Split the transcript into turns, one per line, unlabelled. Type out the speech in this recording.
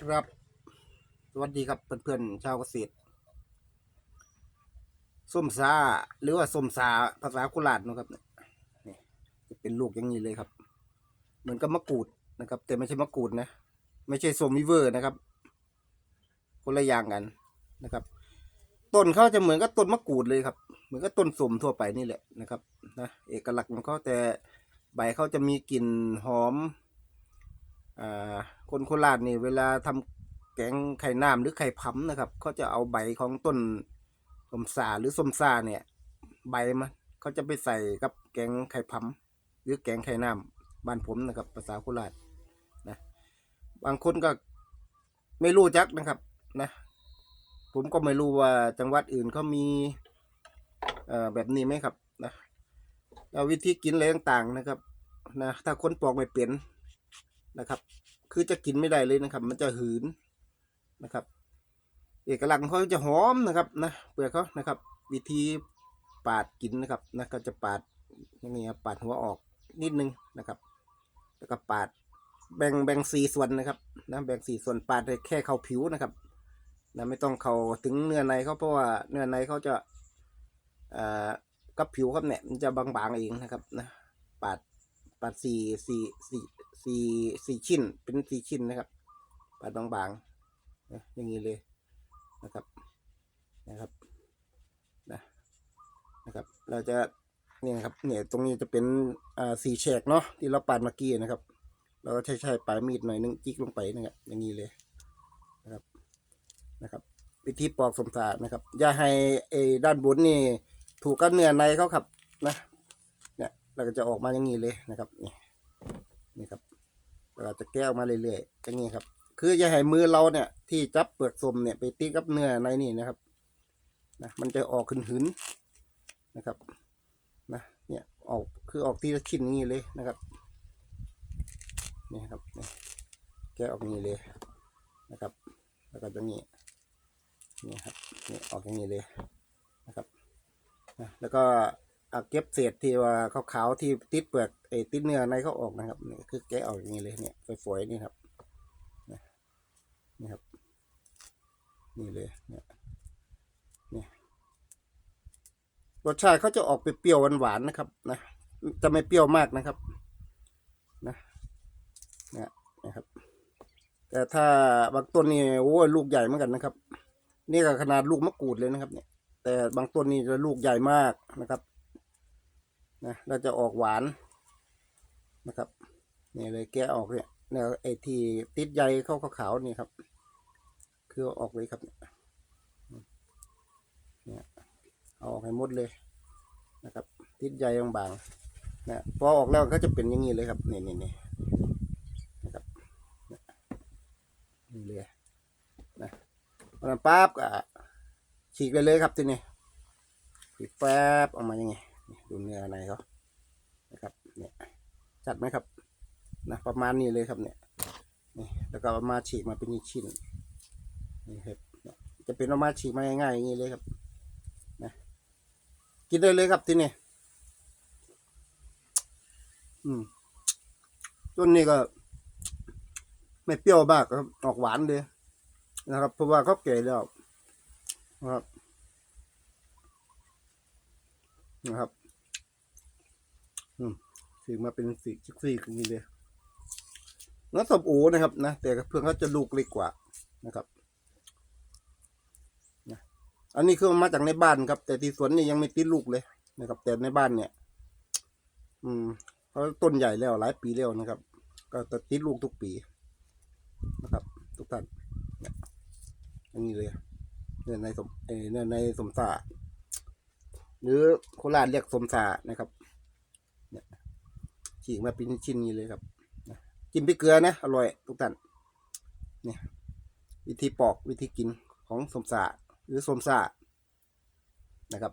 ครับ สวัสดีครับเพื่อนๆชาวเกษตรส้มซาหรือว่าส้มซาภาษาโคราชนะครับนี่จะเป็นลูกอย่างนี้เลยครับ เหมือนกับมะกรูดนะครับ แต่ไม่ใช่มะกรูดนะ ไม่ใช่ส้มวิเวอร์นะครับ คนละอย่างกันนะครับ ต้นเขาจะเหมือนกับต้นมะกรูดเลยครับ เหมือนกับต้นส้มทั่วไปนี่แหละนะครับนะเอกลักษณ์ของเขาแต่ใบเขาจะมีกลิ่นหอม คนโคราชนี่เวลาทำแกงไข่น้ำหรือไข่พัมนะครับเขาจะเอาใบของต้นสมสาหรือสมซาเนี่ย ใบมันเขาจะไปใส่กับแกงไข่พัมหรือแกงไข่น้ำบ้านผมนะครับ ภาษาโคราชนะบางคนก็ไม่รู้จักนะครับนะผมก็ไม่รู้ว่าจังหวัดอื่นเขามีเอ่อแบบนี้ไหมครับนะแล้ววิธีกินอะไรต่างๆนะครับนะถ้าคนปอกไม่เป็น นะครับ คือจะกินไม่ได้เลยนะครับ มันจะหืนนะครับ เอกลักษณ์เขาจะหอมนะครับนะเปลือกเขานะครับ วิธีปาดกินนะครับนะก็จะปาดอย่างนี้ปาดหัวออกนิดนึงนะครับ แล้วก็ปาดแบ่งแบ่งสี่ส่วนนะครับนะแบ่งสี่ส่วนปาดแค่เข้าผิวนะครับนะไม่ต้องเข้าถึงเนื้อในเขาเพราะว่าเนื้อในเขาจะอ่ากับผิวครับเนี่ยมันจะบางๆเองนะครับนะปาดปาดสี่สี่สี่ สี่สี่ชิ้น เป็นสี่ชิ้นนะครับปาดบางๆนะอย่างนี้เลยนะครับนะครับนะนะครับ เราจะเนี่ยนะครับเนี่ยตรงนี้จะเป็นอ่าสี่แฉกเนาะที่เราปาดเมื่อกี้นะครับ เราก็ใช้ใช้ปลายมีดหน่อยนึงจิกลงไปนะครับอย่างนี้เลยนะครับนะครับวิธีปอกสมสารนะครับ อย่าให้ไอ้ด้านบนนี่ ถูกกับเนื้อในเขาครับนะเนี่ยเราก็จะออกมาอย่างนี้เลยนะครับนี่นี่ครับ เราจะแก้ออกมาเรื่อยๆอย่างนี้ครับ คืออย่าให้มือเราเนี่ย ที่จับเปลือกส้มเนี่ยไปตีกับเนื้อในนี่นะครับนะมันจะออกขึ้นหืนนะครับนะเนี่ยออกคือออกทีละชิ้นอย่างนี้เลยนะครับนี่ครับแก้ออกอย่างนี้เลยนะครับ แล้วก็ตรงนี้นี่ครับนี่ออกอย่างนี้เลยนะครับนะแล้วก็ เอาเก็บเศษที่ว่าขาวๆที่ติดเปลือกไอ้ติดเนื้อในเขาออกนะครับนี่คือแกะออกอย่างนี้เลยเนี่ยฝอยๆนี่ครับนี่ครับ นี่เลยเนี่ยนี่รสชาติเขาจะออกเปรี้ยวหวานๆนะครับนะจะไม่เปรี้ยวมากนะครับนะเนี่ยนะครับ แต่ถ้าบางต้นนี่โอ้ลูกใหญ่เหมือนกันนะครับ นี่ก็ขนาดลูกมะกรูดเลยนะครับ เนี่ย แต่บางต้นนี่จะลูกใหญ่มากนะครับ นะเราจะออกหวานนะครับนี่เลยแกะออกเนี่ยเนี่ยไอ้ที่ติดใยเข้าขาวๆนี่ครับ คือออกเลยครับเนี่ยเอาออกให้หมดเลยนะครับ ติดใยบางๆนะพอออกแล้วก็จะเป็นอย่างนี้เลยครับนี่นี่นี่นะครับนี่เลยนะพอนั้นปั๊บก็ฉีกเลยเลยครับทีนี้ฉีกแป๊บออกมายังไง ดูเนื้อในเขานะครับเนี่ยจัดไหมครับนะประมาณนี้เลยครับเนี่ยนี่แล้วก็เอามาฉีกมาเป็นชิ้นนี่ครับจะเป็นเอามาฉีกมาง่ายๆอย่างนี้เลยครับนะกินได้เลยครับทีนี้อืมต้นนี้ก็ ไม่เปรี้ยวมากครับออกหวานเลยนะครับเพราะว่าเขาแก่แล้วนะครับนะครับ สีมาเป็นสีชิกซี่อย่างนี้เลยน้ำสมโอนะครับ นะแต่เพื่อนเขาจะลูกเล็กกว่านะครับนะอันนี้คือมันมาจากในบ้านครับ แต่ที่สวนนี่ยังไม่ติดลูกเลยนะครับ แต่ในบ้านเนี่ย อืมเขาต้นใหญ่แล้วหลายปีแล้วนะครับ ก็จะติดลูกทุกปีนะครับ ทุกท่านอย่างนี้เลยเนื้อในสมเนื้อในสมสาหรือโคราชเรียกสมสานะครับ ฉีกมาเป็นชิ้นนี้เลยครับนะจิ้มพริกเกลือนะอร่อยทุกท่านเนี่ยวิธีปอกวิธีกินของสมสาหรือสมสานะครับ